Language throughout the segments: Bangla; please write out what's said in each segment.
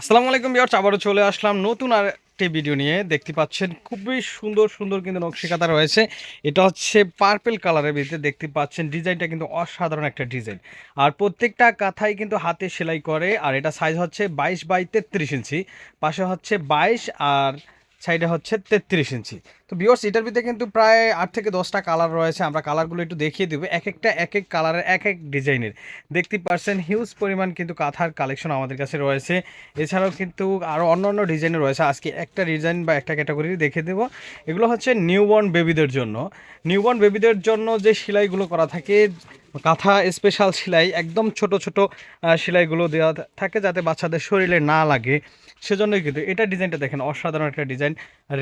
আসসালামু আলাইকুম বিয়ার্স আবারও চলে আসলাম নতুন আর একটি ভিডিও নিয়ে। দেখতে পাচ্ছেন খুবই সুন্দর সুন্দর কিন্তু নকশিকাতা রয়েছে। এটা হচ্ছে পার্পেল কালারের ভিতরে দেখতে পাচ্ছেন, ডিজাইনটা কিন্তু অসাধারণ একটা ডিজাইন। আর প্রত্যেকটা কাঁথাই কিন্তু হাতে সেলাই করে, আর এটা সাইজ হচ্ছে বাইশ বাই তেত্রিশ ইঞ্চি। পাশে হচ্ছে বাইশ আর সাইডে হচ্ছে তেত্রিশ ইঞ্চি। তো বিয়র্স এটার ভিতরে কিন্তু প্রায় আট থেকে দশটা কালার রয়েছে, আমরা কালারগুলো একটু দেখিয়ে দেবো। এক একটা এক এক কালারের এক এক ডিজাইনের দেখতে পাচ্ছেন হিউজ পরিমাণ কিন্তু কাঁথার কালেকশন আমাদের কাছে রয়েছে। এছাড়াও কিন্তু আরও অন্য অন্য ডিজাইনের রয়েছে। আজকে একটা ডিজাইন বা একটা ক্যাটাগরি দেখে দেবো। এগুলো হচ্ছে নিউবর্ন বেবিদের জন্য। নিউবর্ন বেবিদের জন্য যে সেলাইগুলো করা থাকে কাঁথা স্পেশাল সেলাই, একদম ছোট ছোট সেলাইগুলো দেওয়া থাকে যাতে বাচ্চাদের শরীরে না লাগে। সেজন্যই কিন্তু এটা ডিজাইনটা দেখেন, অসাধারণ একটা ডিজাইন।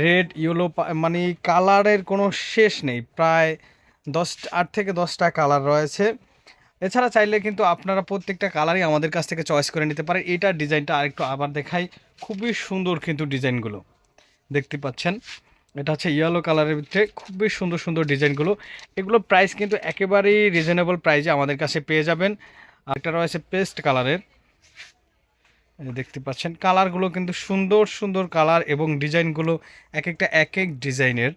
রেড ইয়েলো মানে কালারের কোনো শেষ নেই। প্রায় দশ, আট থেকে দশটা কালার রয়েছে। এছাড়া চাইলে কিন্তু আপনারা প্রত্যেকটা কালারই আমাদের কাছ থেকে চয়েস করে নিতে পারেন। এটার ডিজাইনটা আরেকটু আবার দেখাই। খুবই সুন্দর কিন্তু ডিজাইনগুলো। দেখতে পাচ্ছেন? এটা হচ্ছে ইয়েলো কালারের ভিতরে খুবই সুন্দর সুন্দর ডিজাইনগুলো এগুলো প্রাইস কিন্তু একেবারেই রিজনেবল প্রাইসে আমাদের কাছে পেয়ে যাবেন। একটা রয়েছে পেস্ট কালারের দেখতে পাচ্ছেন কালারগুলো কিন্তু সুন্দর সুন্দর কালার এবং ডিজাইনগুলো এক একটা এক এক ডিজাইনের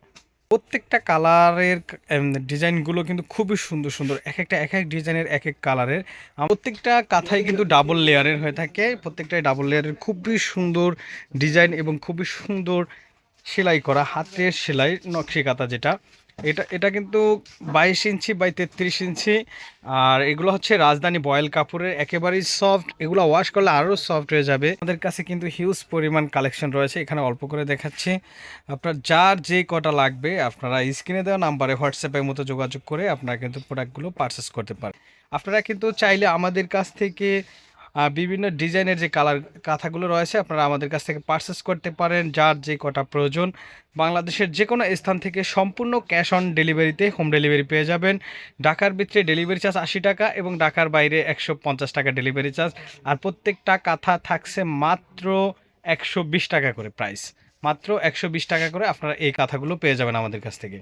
প্রত্যেকটা কালারের ডিজাইনগুলো কিন্তু খুবই সুন্দর সুন্দর এক একটা এক এক ডিজাইনের এক এক কালারের প্রত্যেকটা কাঁথাই কিন্তু ডাবল লেয়ারের হয়ে থাকে। প্রত্যেকটাই ডাবল লেয়ারের খুবই সুন্দর ডিজাইন এবং খুবই সুন্দর সেলাই করা, হাতের সেলাই নকশি কাঁথা যেটা, এটা এটা কিন্তু বাইশ ইঞ্চি বাই তেত্রিশ ইঞ্চি। আর এগুলো হচ্ছে রাজধানী বয়েল কাপড়ের, একেবারেই সফট। এগুলো ওয়াশ করলে আরও সফট হয়ে যাবে। আমাদের কাছে কিন্তু হিউজ পরিমাণ কালেকশন রয়েছে, এখানে অল্প করে দেখাচ্ছি। আপনার যার যে কটা লাগবে, আপনারা স্ক্রিনে দেওয়া নাম্বারে হোয়াটসঅ্যাপের মতো যোগাযোগ করে আপনারা কিন্তু প্রোডাক্টগুলো পারচেস করতে পারেন। আপনারা কিন্তু চাইলে আমাদের কাছ থেকে বিভিন্ন ডিজাইনের যে কালার কাঁথাগুলো রয়েছে, আপনারা আমাদের কাছ থেকে পারচেস করতে পারেন, যার যে কটা প্রয়োজন। বাংলাদেশের যে কোনো স্থান থেকে সম্পূর্ণ ক্যাশ অন ডেলিভারিতে হোম ডেলিভারি পেয়ে যাবেন। ঢাকার ভিতরে ডেলিভারি চার্জ আশি টাকা এবং ঢাকার বাইরে একশো পঞ্চাশ টাকা ডেলিভারি চার্জ আর প্রত্যেকটা কাঁথা থাকছে মাত্র একশো বিশ টাকা করে প্রাইস মাত্র একশো বিশ টাকা করে আপনারা এই কাঁথাগুলো পেয়ে যাবেন আমাদের কাছ থেকে।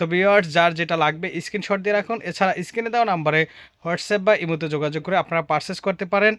তো ভিওয়ার্স যার যেটা লাগবে স্ক্রিনশট দিয়ে রাখুন। এছাড়া স্ক্রিনে দেওয়া নাম্বারে হোয়াটসঅ্যাপ বা ইমোতে যোগাযোগ করে আপনারা পারচেস করতে পারেন।